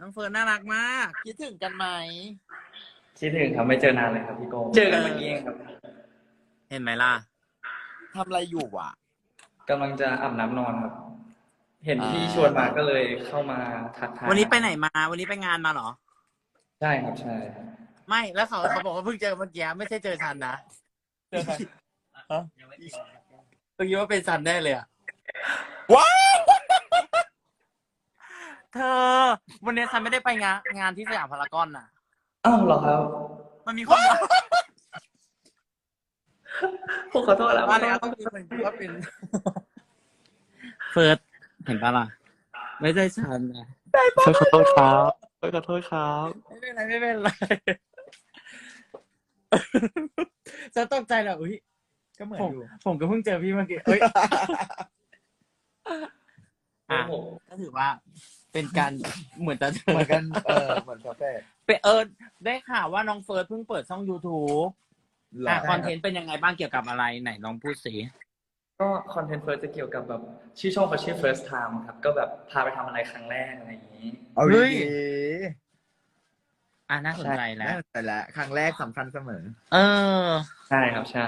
น้องเฟิร์นน่ารักมาก คิดถึงกันไหม คิดถึงครับไม่เจอนานเลยครับพี่โก้เจอกันเมื่อกี้เองครับเห็นไหมล่ะทำอะไรอยู่อะกำลังจะอาบน้ำนอนครับ เห็นอ่าพี่ชวนมาก็เลยเข้ามาทักทายวันนี้ไปไหนมา วันนี้ไปงานมาเหรอ ใช่ครับใช่ไม่แล้วเขาเขาบอกว่าเพิ่งเจอเมื่อกี้ไม่ใช่เจอฉันนะเจอใครเมื่อกี้ว่าเป็นฉันได้เลยอะว้าวเธอ วันนี้ฉันไม่ได้ไปงานงานที่สยามพารากอนน่ะ อ้าวเหรอครับมันมีคนบอกผมขอโทษแล้วว่าแล้วต้องมีคนคิดว่าเป็นเฟิร์สเห็นปะล่ะ ไม่ใช่ฉันนะขอโทษครับขอโทษครับ ไม่เป็นไรไม่เป็นไรฉันตกใจแล้วอุ้ยก็เหมือนผมอยู่ผมก็เพิ่งเจอพี่เมื่อกี้เอ้ยอะผมก็ถือว่า เป็นการเหมือนจะเหมือนกันเออเหมือนกาแฟเป็นเออได้ข่าวว่าน้องเฟิร์สเพิ่งเปิดช่อง YouTube หรออะคอนเทนต์เป็นยังไงบ้างเกี่ยวกับอะไรไหนลองพูดสิก็คอนเทนต์เฟิร์สจะเกี่ยวกับแบบชื่อช่องเขาชื่อ first time ครับ ก็แบบพาไปทำอะไรครั้งแรกอะไรอย่างนี้ เอาเฮ้ดียอะน่าสนใจๆแล้ว น่าสนใจแล้วครั้งแรกสำคัญเสมอ เออ ใช่ครับใช่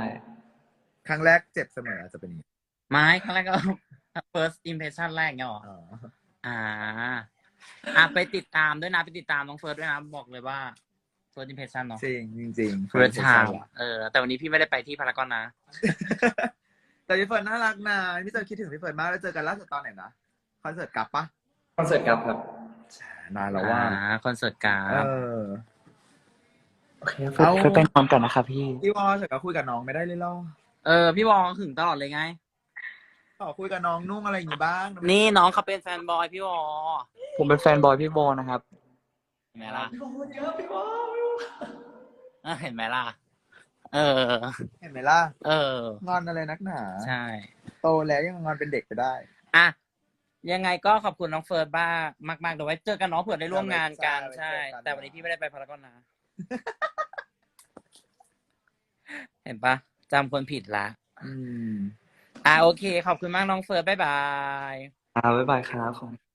ครั้งแรกเจ็บเสมออาจจะเป็นอย่างนี้ไม้ครั้งแรกก็ first impression แรกเนี่ยหรออ๋ ออ่า อะไปติดตามด้วยนะ ไปติดตามน้องเฟิร์สด้วยนะ บอกเลยว่า first impression เนาะจริงจริงจริง first time เออ แต่วันนี้พี่ไม่ได้ไปที่พารากอนนะ แต่พี่เฟิร์นน่ารักนะพี่เจอคิดถึงพี่เฟิร์นมากแล้วเจอกันล่าสุดตอนไหนนะคอนเสิร์ตกลับปะคอนเสิร์ตกลับครับนานแล้วว่าอ่าคอนเสิร์ตกราเอฟอโอเคเอาเฟิร์สไปนอนก่อนนะครับพี่พี่วอเสร็จก็คุยกับน้องไม่ได้เลยเหรอเออ พี่วองหึงตลอดเลยไง ขอคุยกับน้องนุ่งอะไรอย่างงี้บ้างนี่น้องเขาเป็นแฟนบอยพี่วอผมเป็นแฟนบอยพี่โบนะครับ เห็นไหมล่ะพี่โบเยอะพี่โบเออเห็นไหมล่ะ เออ เห็นไหมล่ะ เออ งอนอะไรนักหนา ใช่ โตแล้วยังงอนเป็นเด็กไปได้ อะ ยังไงก็ขอบคุณน้องเฟิร์สบ้างมากๆเดี๋ยวไว้เจอกันเน้องเผื่อได้ร่วมงานกัน ใช่ใช่ไว้เจอกัน แต่วันนี้พี่ไม่ได้ไปพารากอนนะ เห็นปะจำคนผิดละ อืม อ่าโอเค ขอบคุณมากน้องเฟิร์สบ๊ายบาย อ่าบ๊ายบายครับ